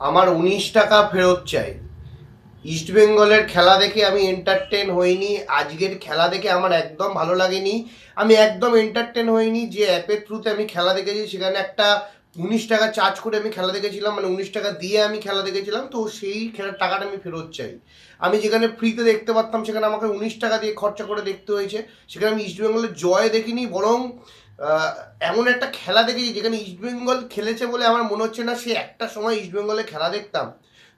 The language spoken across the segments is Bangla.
আমার উনিশ টাকা ফেরত চাই। ইস্টবেঙ্গলের খেলা দেখে আমি এন্টারটেন হইনি, আজকের খেলা দেখে আমার একদম ভালো লাগেনি। আমি একদম এন্টারটেন হইনি যে অ্যাপের থ্রুতে আমি খেলা দেখেছি, সেখানে একটা উনিশ টাকা চার্জ করে আমি খেলা দেখেছিলাম মানে উনিশ টাকা দিয়ে আমি খেলা দেখেছিলাম, তো সেই খেলার টাকাটা আমি ফেরত চাই। আমি যেখানে ফ্রিতে দেখতে পারতাম, সেখানে আমাকে উনিশ টাকা দিয়ে খরচা করে দেখতে হয়েছে। সেখানে আমি ইস্টবেঙ্গলের জয় দেখিনি, বরং এমন একটা খেলা দেখেছি যেখানে ইস্টবেঙ্গল খেলেছে বলে আমার মনে হচ্ছে না, সে একটা সময় ইস্টবেঙ্গলে খেলা দেখতাম।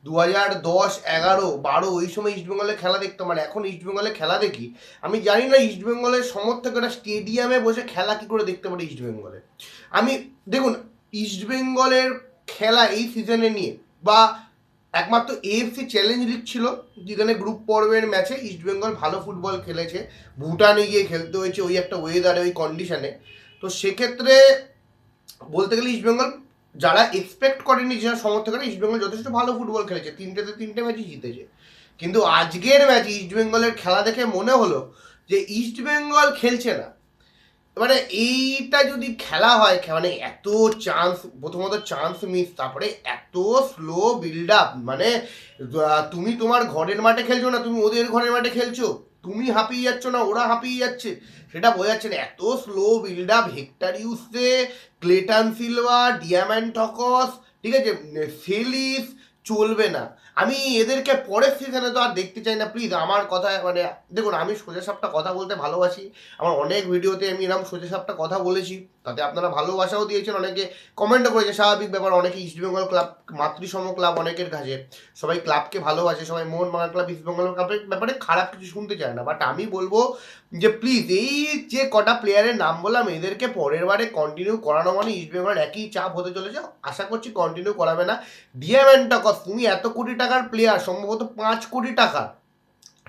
দু হাজার দশ, এগারো, বারো, ওই সময় ইস্টবেঙ্গলে খেলা দেখতাম। মানে এখন ইস্টবেঙ্গলে খেলা দেখি, আমি জানি না ইস্টবেঙ্গলের সমর্থকেরা স্টেডিয়ামে বসে খেলা কি করে দেখতে পারে ইস্টবেঙ্গলে আমি, দেখুন ইস্টবেঙ্গলের খেলা এই সিজনে নিয়ে, বা একমাত্র এএফসি চ্যালেঞ্জ লিগ ছিল, যেখানে গ্রুপ পর্বের ম্যাচে ইস্টবেঙ্গল ভালো ফুটবল খেলেছে, ভুটানে গিয়ে খেলতে হয়েছে ওই একটা ওয়েদারে ওই কন্ডিশনে তো সেক্ষেত্রে বলতে গেলে ইস্টবেঙ্গল যারা এক্সপেক্ট করেনি যে সমর্থকরা ইস্টবেঙ্গল যথেষ্ট ভালো ফুটবল খেলেছে। তিনটেতে তিনটে ম্যাচই জিতেছে। কিন্তু আজকের ম্যাচ ইস্টবেঙ্গলের খেলা দেখে মনে হলো যে ইস্টবেঙ্গল খেলছে না। মানে এইটা যদি খেলা হয় মানে এত চান্স প্রথমত চান্স মিস তারপরে এত স্লো বিল্ড আপ মানে তুমি তোমার ঘরের মাঠে খেলছো না, তুমি ওদের ঘরের মাঠে খেলছো? তুমি হাঁপিয়ে যাচ্ছ না, ওরা হাঁপিয়ে যাচ্ছে। সেটা বোঝা যাচ্ছে না, এত slow build up Hector Yuste Cleiton Silva Diamantakos ঠিক আছে ফেলিস চলবে না। আমি এদেরকে পরের সিজনে তো আর দেখতে চাই না প্লিজ আমার কথা মানে দেখুন, আমি সোজা সাপটা কথা বলতে ভালোবাসি। আমার অনেক ভিডিওতে আমি এরকম সোজা সাপটা কথা বলেছি। তাতে আপনারা ভালোবাসাও দিয়েছেন অনেকে। কমেন্টও করেছে, স্বাভাবিক ব্যাপার, অনেকে ইস্টবেঙ্গল ক্লাব মাতৃসম ক্লাব অনেকের কাছে। সবাই ক্লাবকে ভালোবাসে, সবাই মোহন বাগান ক্লাব ইস্টবেঙ্গল ক্লাবের ব্যাপারে খারাপ কিছু শুনতে চায় না। বাট আমি বলব যে প্লিজ এই যে কটা প্লেয়ারের নাম বললাম, এদেরকে পরের বারে কন্টিনিউ করানো মানে ইস্টবেঙ্গলের একই চাপ হতে চলেছে। আশা করছি কন্টিনিউ করাবে না। ডিএমএনটকস তুমি এত কোটি টাকার প্লেয়ার সম্ভবত পাঁচ কোটি টাকা।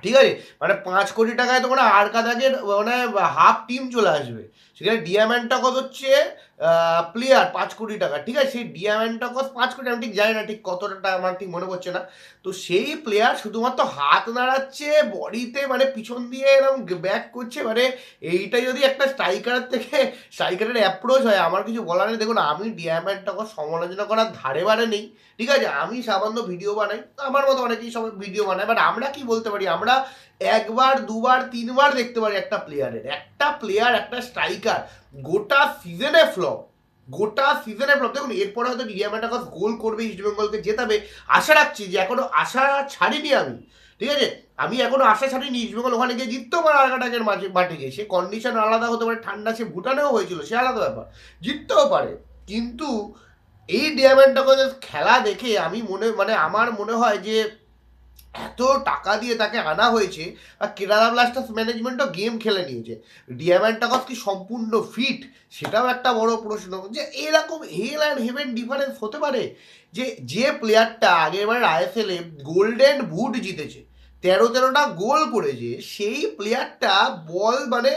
ঠিক আছে? মানে পাঁচ কোটি টাকায় তোমার আর কাদাগের মানে হাফ টিম চলে আসবে। সেখানে কত হচ্ছে? প্লেয়ার পাঁচ কোটি টাকা, ঠিক আছে? সেই ডিয়ামেন্টকস পাঁচ কোটি, আমি ঠিক জানি না ঠিক কতটা আমার ঠিক মনে পড়ছে না। তো সেই প্লেয়ার শুধুমাত্র হাত নাড়াচ্ছে বডিতে মানে পিছন দিয়ে এরকম ব্যাক করছে মানে এইটা যদি একটা স্ট্রাইকারের থেকে স্ট্রাইকারের অ্যাপ্রোচ হয়, আমার কিছু বলার নেই। দেখুন, আমি ডিয়ামেন্টকস সমালোচনা করার ধারে বারে নেই, ঠিক আছে? আমি সামান্য ভিডিও বানাই আমার মতো অনেকেই সবাই ভিডিও বানায় বাট আমরা কি বলতে পারি? আমরা একবার, দুবার, তিনবার দেখতে পারি একটা প্লেয়ারের একটা প্লেয়ার একটা স্ট্রাইকার গোটা সিজনে ফ্লপ গোটা সিজনে ফ্লপ দেখুন, এরপরে হয়তো ডিয়ামেটাকস গোল করবে ইস্টবেঙ্গলকে জেতাবে। আশা রাখছি যে এখনও আশা ছাড়িনি আমি, ঠিক আছে? আমি এখনও আশা ছাড়িনি ইস্টবেঙ্গল ওখানে গিয়ে জিততেও পারে আলকাটাকের মাঝে মাঠে গিয়ে। সে কন্ডিশন আলাদা হতে পারে, ঠান্ডা সে ভুটানেও হয়েছিল, সে আলাদা ব্যাপার। জিততেও পারে। কিন্তু এই ডিয়ামেন্টাকসের খেলা দেখে আমি মনে মানে আমার মনে হয় যে এত টাকা দিয়ে তাকে আনা হয়েছে, আর কেরালা ব্লাস্টার্স ম্যানেজমেন্টও গেম খেলে নিয়েছে। ডিয়ামেন্টাকস কি সম্পূর্ণ ফিট সেটাও একটা বড় প্রশ্ন। যে এরকম হেল অ্যান্ড হেভেন ডিফারেন্স হতে পারে? যে যে প্লেয়ারটা আগেরবার আইএসএল গোল্ডেন বুট জিতেছে তেরো তেরোটা গোল করেছে, সেই প্লেয়ারটা বল মানে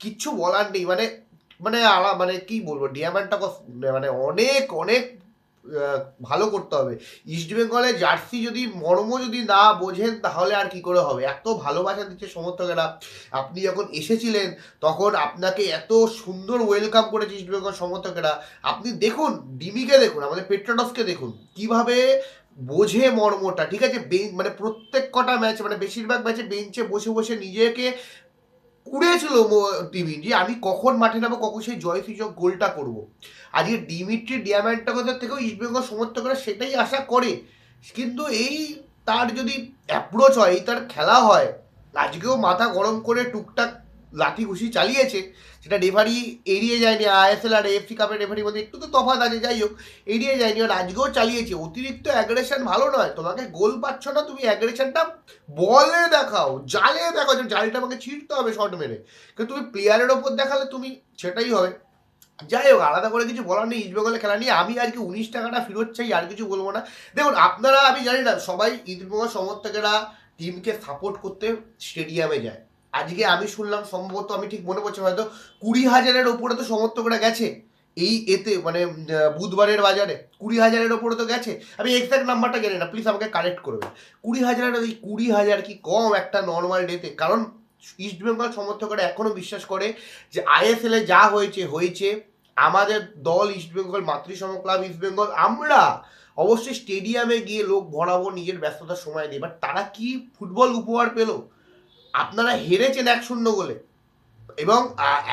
কিচ্ছু বলার নেই। মানে মানে আলা মানে কি বলব? ডিয়ামেন্টাকস মানে অনেক অনেক ভালো করতে হবে। ইস্ট বেঙ্গলের জার্সি যদি, মর্ম যদি না বোঝেন, তাহলে আর কি করে হবে? এত ভালোবাসা দিচ্ছে সমর্থকেরা। আপনি যখন এসেছিলেন, তখন আপনাকে এত সুন্দর ওয়েলকাম করেছে ইস্ট বেঙ্গল সমর্থকেরা। আপনি দেখুন, ডিমিকে দেখুন, আমাদের পেট্রোডসকে দেখুন। কীভাবে বোঝে মর্মটা, ঠিক আছে? মানে প্রত্যেক কটা ম্যাচ মানে বেশিরভাগ ম্যাচে বেঞ্চে বসে বসে নিজেকে কুড়িয়েছিল টিভি, যে আমি কখন মাঠে নেব কখন সেই জয় সূচক গোলটা করব। আজকে ডিমিট্রি ডিয়ামেন্টাকসের থেকেও ইস্টবেঙ্গল সমর্থকরা সেটাই আশা করে। কিন্তু এই তার যদি অ্যাপ্রোচ হয়, এই তার খেলা হয়, আজকেও মাথা গরম করে টুকটাক লাঠি ঘুষি চালিয়েছে, সেটা রেফারি এড়িয়ে যায়নি, আইএসএল আর এফসি কাপের রেফারি মধ্যে একটু তো তফাৎ আছে, যাই হোক, এড়িয়ে যায়নি আর আজকেও চালিয়েছে, অতিরিক্ত অ্যাগ্রেশন ভালো নয়, তোমাকে গোল পাচ্ছ না, তুমি অ্যাগ্রেশনটা বলে দেখাও, জালে দেখাও যে জালটা আমাকে ছিঁড়তে হবে শর্ট মেরে। কিন্তু তুমি প্লেয়ারের ওপর দেখালে তুমি সেটাই হবে। যাই হোক, আলাদা করে কিছু বলার নেই ইস্টবেঙ্গলের খেলা নিয়ে আমি আজকে উনিশ টাকাটা ফেরত চাই, আর কিছু বলব না। দেখুন, আপনারা, আমি জানি না, সবাই ইস্টবেঙ্গল সমর্থকেরা টিমকে সাপোর্ট করতে স্টেডিয়ামে যায়। আজকে আমি শুনলাম সম্ভবত, আমি ঠিক মনে পড়ছে হয়তো কুড়ি হাজারের ওপরে তো সমর্থকরা গেছে। এই এতে মানে বুধবারের বাজারে কুড়ি হাজারের ওপরে তো গেছে। আমি এক্সাক্ট নাম্বারটা জানি না প্লিজ আমাকে কারেক্ট করবেন কুড়ি হাজারের, ওই কুড়ি হাজার কি কম একটা নর্মাল ডেতে কারণ ইস্টবেঙ্গল সমর্থকরা এখনও বিশ্বাস করে যে আইএসএল যা হয়েছে হয়েছে। আমাদের দল ইস্টবেঙ্গল মাতৃসম ক্লাব ইস্টবেঙ্গল আমরা অবশ্যই স্টেডিয়ামে গিয়ে লোক ভরাবো, নিজের ব্যস্ততার সময় দিয়ে বাট তারা কি ফুটবল উপহার পেল? আপনারা হেরেছেন এক শূন্য গোলে। এবং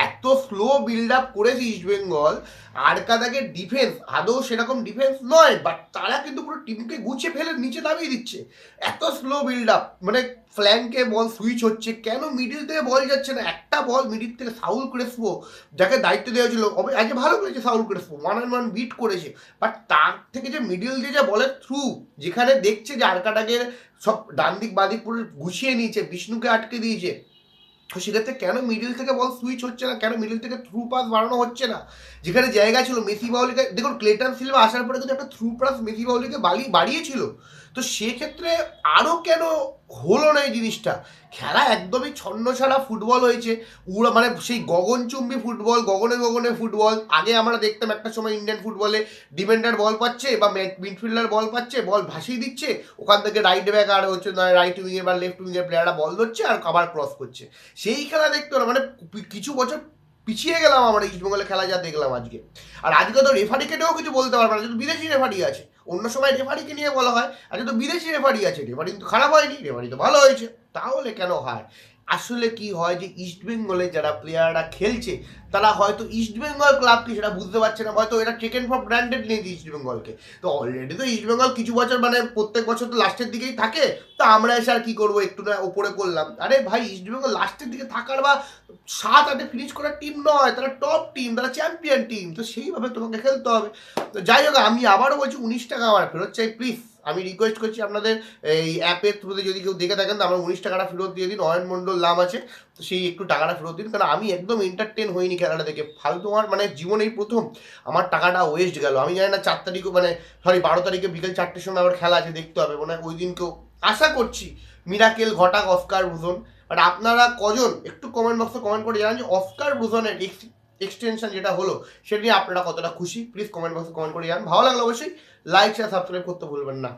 এত স্লো বিল্ড আপ করেছে ইস্টবেঙ্গল আরকাদাকে ডিফেন্স আদৌ সেরকম ডিফেন্স নয় বাট তারা কিন্তু পুরো টিমকে গুছিয়ে ফেলে নিচে নামিয়ে দিচ্ছে। এত স্লো বিল্ড আপ মানে ফ্ল্যাঙ্কে বল সুইচ হচ্ছে, কেন মিডিল থেকে বল যাচ্ছে না? একটা বল মিডিল থেকে সাউল ক্রেসপো যাকে দায়িত্ব দেওয়া ছিল আজকে ভালো করেছে Saul Crespo one and one beat করেছে বাট তার থেকে যে মিডিল দিয়ে যা বলের থ্রু যেখানে দেখছে যে আরকাটাকে সব ডান দিক বাদিক পুরো গুছিয়ে নিয়েছে, বিষ্ণুকে আটকে দিয়েছে তো সেক্ষেত্রে কেন মিডিল থেকে বল সুইচ হচ্ছে না? কেন মিডিল থেকে থ্রু পাস বাড়ানো হচ্ছে না? যেখানে জায়গা ছিল মেসি বাউলিকে, দেখুন, ক্লেটন সিলভা আসার পরে কিন্তু একটা থ্রু পাস মেসি বাউলিকে বালি বাড়িয়েছিল। তো সেক্ষেত্রে আরও কেন হলো না এই জিনিসটা। খেলা একদমই ছন্ন ছাড়া ফুটবল হয়েছে। উড়া মানে সেই গগনচুম্বী ফুটবল, গগনে গগনে ফুটবল। আগে আমরা দেখতাম একটা সময় ইন্ডিয়ান ফুটবলে ডিফেন্ডার বল পাচ্ছে বা মিডফিল্ডার বল পাচ্ছে, বল ভাসিয়ে দিচ্ছে। ওখান থেকে রাইট ব্যাক আর হচ্ছে রাইট উইংয়ে বা লেফট উইংয়ের প্লেয়াররা বল ধরছে আর আবার ক্রস করছে। সেই খেলা দেখতে না মানে কিছু বছর পিছিয়ে গেলাম আমরা ইস্টবেঙ্গলের খেলা যা দেখলাম আজকে। আর আজকে তো রেফারি কেটেও কিছু বলতে পারবে না যেহেতু বিদেশি রেফারি আছে। অন্য সময় রেফারিকে নিয়ে বলা হয়। আর তো বিদেশি রেফারি আছে রেফারি কিন্তু খারাপ হয়নি রেফারি তো ভালো হয়েছে। তাহলে কেন হয়? আসলে কি হয় যে ইস্টবেঙ্গলে যারা প্লেয়াররা খেলছে, তারা হয়তো ইস্টবেঙ্গল ক্লাবকে সেটা বুঝতে পারছে না, হয়তো এটা টেকেন ফর ব্র্যান্ডেড নিয়েছে ইস্টবেঙ্গলকে তো অলরেডি তো ইস্টবেঙ্গল কিছু বছর মানে প্রত্যেক বছর তো লাস্টের দিকেই থাকে, তো আমরা এসে আর কী করব? একটু না ওপরে করলাম। আরে ভাই ইস্টবেঙ্গল লাস্টের দিকে থাকার বা সাত আটে ফিনিশ করার টিম নয়, তারা টপ টিম তারা চ্যাম্পিয়ন টিম তো সেইভাবে তোমাকে খেলতে হবে। তো যাই হোক, আমি আবারও বলছি উনিশ টাকা আমার ফেরত চাই প্লিজ আমি রিকোয়েস্ট করছি আপনাদের এই অ্যাপের থ্রুতে যদি কেউ দেখে থাকেন, তো আমার উনিশ টাকাটা ফেরত দিয়ে দিন, অয়ন মণ্ডল নাম আছে, তো সেই একটু টাকাটা ফেরত দিন, কারণ আমি একদম এন্টারটেন হইনি খেলাটা দেখে। ফালতু আমার মানে জীবনেই প্রথম আমার টাকাটা ওয়েস্ট গেল। আমি জানি না চার তারিখও মানে সরি বারো তারিখে বিকেল চারটের সময় আবার খেলা আছে, দেখতে হবে। মানে ওই দিনকেও আশা করছি মিরাকেল ঘটাক অস্কার ব্রুজন বাট আপনারা কজন, একটু কমেন্ট বক্সে কমেন্ট করে জানান যে অস্কার ব্রুজনের এক্সটেনশন যেটা হলো, সেটা নিয়ে আপনারা কতটা খুশি? প্লিজ কমেন্ট বক্সে কমেন্ট করে জানান। ভালো লাগল অবশ্যই লাইক শেয়ার সাবস্ক্রাইব করতে ভুলবেন না।